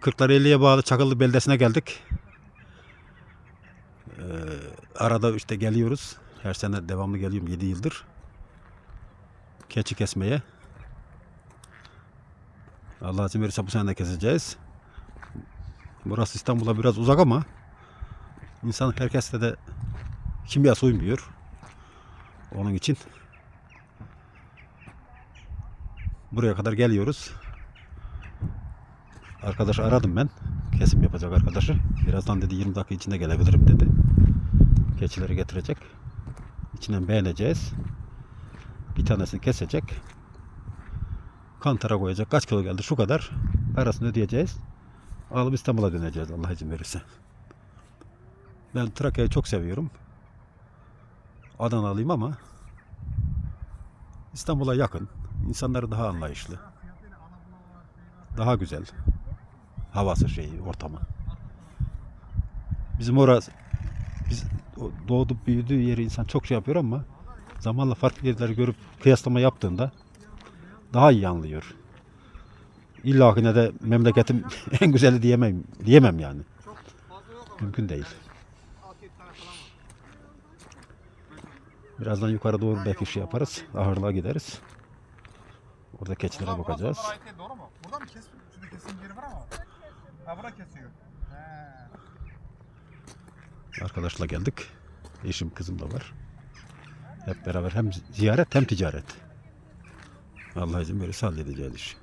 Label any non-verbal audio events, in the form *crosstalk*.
Kırklareli'ye bağlı Çakıllı beldesine geldik. Ee, arada işte geliyoruz. Her sene devamlı geliyorum 7 yıldır. Keçi kesmeye. Allah izin verirse bu sene de keseceğiz. Burası İstanbul'a biraz uzak ama insan herkeste de kimyası uymuyor. Onun için buraya kadar geliyoruz. Arkadaşı aradım ben. Kesim yapacak arkadaşı. Birazdan dedi 20 dakika içinde gelebilirim dedi. Keçileri getirecek. İçinden beğeneceğiz. Bir tanesini kesecek. Kantara koyacak. Kaç kilo geldi? Şu kadar. Parasını ödeyeceğiz. Alıp İstanbul'a döneceğiz Allah izin verirse. Ben Trakya'yı çok seviyorum. Adanalıyım ama İstanbul'a yakın. İnsanları daha anlayışlı. Daha güzel. Havası şeyi, ortamı. Bizim orası biz o doğdup büyüdüğü yeri insan çok şey yapıyor ama zamanla farklı yerleri görüp kıyaslama yaptığında daha iyi anlıyor. İlla ki ne de memleketim *laughs* en güzeli diyemem, diyemem yani. Mümkün değil. Birazdan yukarı doğru belki şey yaparız. Ahırlığa gideriz. Orada keçilere bakacağız. Burada mı kesim yeri var ama. Ha bura kesiyor. He. Arkadaşla geldik. Eşim kızım da var. Hep beraber hem ziyaret hem ticaret. Allah izin verirse halledeceğiz işi.